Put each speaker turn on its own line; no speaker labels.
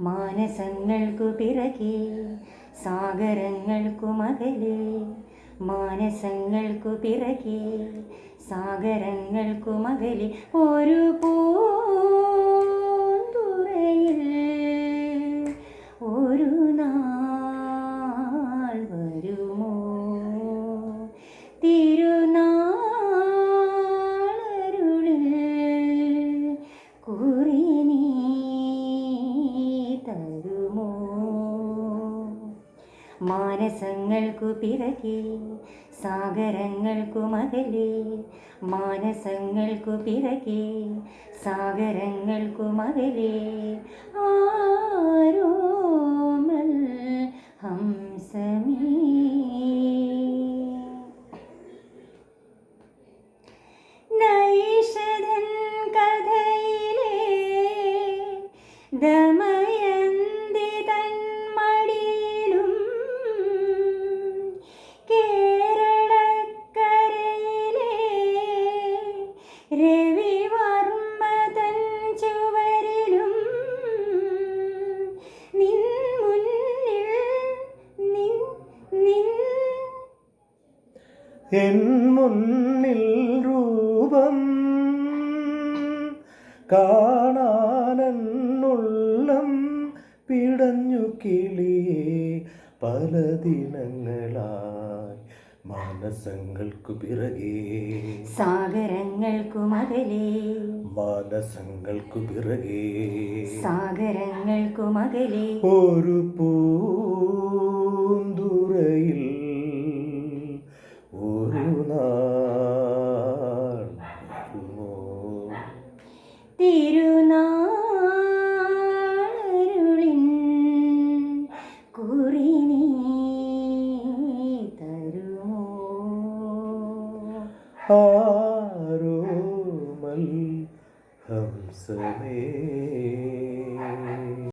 മാനസങ്ങൾക്കു പിറകെ സാഗരങ്ങൾക്കു മകളെ മാനസങ്ങൾക്കു പിറകെ സാഗരങ്ങൾക്കു മകളെ ഒരു പോ മാനസങ്ങൾക്കു പിറകെ സാഗരങ്ങൾക്കു മകലെ. മാനസങ്ങൾക്കു പിറകെ സാഗരങ്ങൾക്കു മകലെ. ആരോമൽ ഹംസമേ. നൈഷധൻ കഥയിലെ ദമയന്തി രവിവർമ്മ തൻ ചുവരിലും നിൻ മുന്നിൽ നിൻ നിൻ
എൻ മുന്നിൽ രൂപം കാണാനെന്നുള്ളം പിടഞ്ഞു കിളിയെ പല ദിനങ്ങളായി മാനസങ്ങൾക്കു പിറകെ
സാഗരങ്ങൾക്കു മകലേ
മാനസങ്ങൾക്കു പിറകെ
സാഗരങ്ങൾക്കു മകലേ
ഒരു പൂന്തുറയിൽ ആരോമൽ ഹംസമേ.